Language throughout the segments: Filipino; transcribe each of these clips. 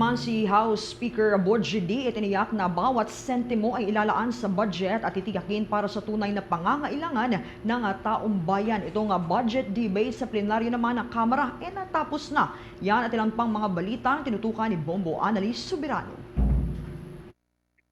Man si House Speaker Borji D. itiniyak na bawat sentimo ay ilalaan sa budget at titiyakin para sa tunay na pangangailangan ng taong bayan. Itong budget debate sa plenaryo naman ng Kamara ay natapos na. Yan at ilang pang mga balita ang tinutukan ni Bombo Annalise Subirano.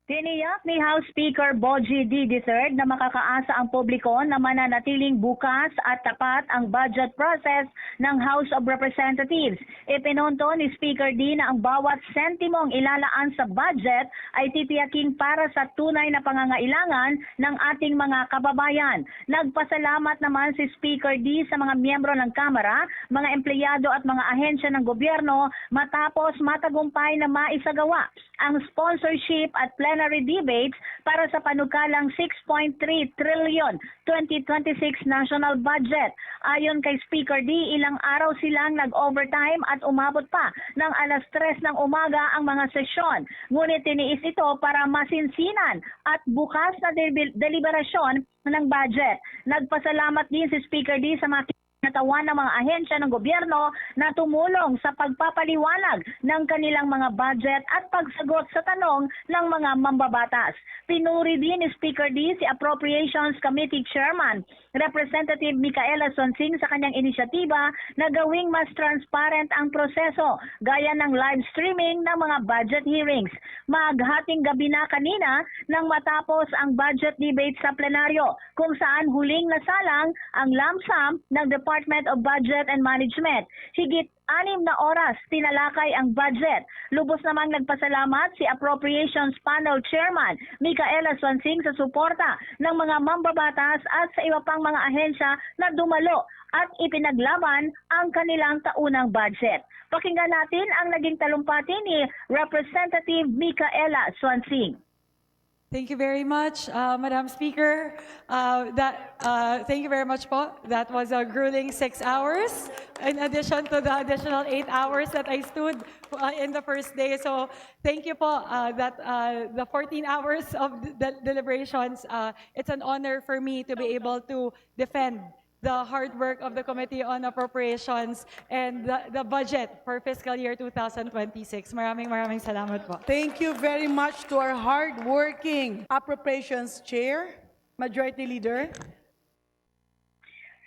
Tiniyak ni House Speaker Boji D. III na makakaasa ang publiko na mananatiling bukas at tapat ang budget process ng House of Representatives. Ipinunto ni Speaker D na ang bawat sentimong ilalaan sa budget ay titiyaking para sa tunay na pangangailangan ng ating mga kababayan. Nagpasalamat naman si Speaker D sa mga miyembro ng Kamara, mga empleyado at mga ahensya ng gobyerno matapos matagumpay na maisagawa ang sponsorship at plenary debates para sa panukalang 6.3 trillion 2026 national budget. Ayon kay Speaker D, ilang araw silang nag-overtime at umabot pa ng alas 3 ng umaga ang mga sesyon. Ngunit tiniis ito para masinsinan at bukas na deliber- deliberasyon ng budget. Nagpasalamat din si Speaker D sa mga natawan ng mga ahensya ng gobyerno na tumulong sa pagpapaliwanag ng kanilang mga budget at pagsagot sa tanong ng mga mambabatas. Pinuri din ni Speaker D si Appropriations Committee Chairman Representative Micaela Sonsing sa kanyang inisyatiba na gawing mas transparent ang proseso gaya ng live streaming ng mga budget hearings. Maghating gabi na kanina nang matapos ang budget debate sa plenaryo kung saan huling nasalang ang lump sum ng Department of Budget and Management. Higit anim na oras tinalakay ang budget. Lubos namang nagpasalamat si Appropriations Panel Chairman Micaela Swansing sa suporta ng mga mambabatas at sa iba pang mga ahensya na dumalo at ipinaglaban ang kanilang taunang budget. Pakinggan natin ang naging talumpati ni Representative Micaela Swansing. Thank you very much, uh, Madam Speaker. Uh, that, uh, thank you very much po. That was a grueling six hours in addition to the additional eight hours that I stood uh, in the first day. So thank you po uh, that uh, the 14 hours of the deliberations, uh, it's an honor for me to be able to defend the hard work of the Committee on Appropriations and the, the budget for fiscal year 2026. Maraming maraming salamat po. Thank you very much to our hardworking Appropriations Chair, Majority Leader.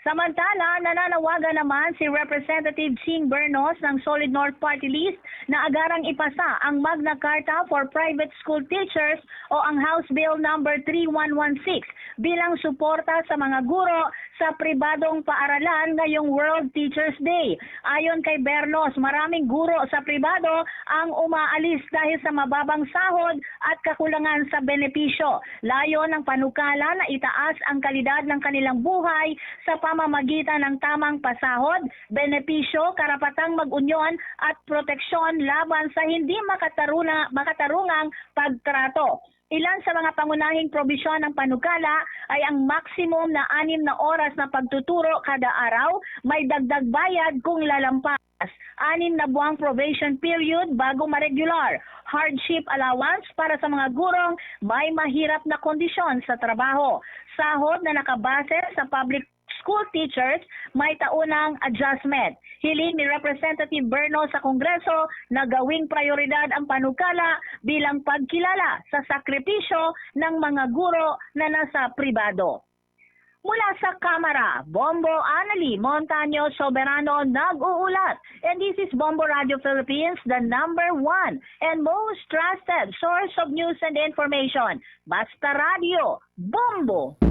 Samantala, nananawagan naman si Representative Ching Bernos ng Solid North Party List na agarang ipasa ang Magna Carta for Private School Teachers o ang House Bill number 3116 bilang suporta sa mga guro sa pribadong paaralan ngayong World Teachers Day. Ayon kay Bernos, maraming guro sa pribado ang umaalis dahil sa mababang sahod at kakulangan sa benepisyo. Layo ng panukala na itaas ang kalidad ng kanilang buhay sa pamamagitan ng tamang pasahod, benepisyo, karapatang mag-unyon at proteksyon laban sa hindi makataruna, makatarungang pagtrato. Ilan sa mga pangunahing probisyon ng panukala ay ang maximum na anim na oras na pagtuturo kada araw, may dagdag bayad kung lalampas. Anim na buwang probation period bago ma-regular. Hardship allowance para sa mga gurong may mahirap na kondisyon sa trabaho. Sahod na nakabase sa public school teachers may taunang adjustment. Hiling ni Representative Berno sa Kongreso na gawing prioridad ang panukala bilang pagkilala sa sakripisyo ng mga guro na nasa pribado. Mula sa Kamara, Bombo Anali Montaño Soberano nag-uulat. And this is Bombo Radio Philippines, the number one and most trusted source of news and information. Basta Radio, Bombo!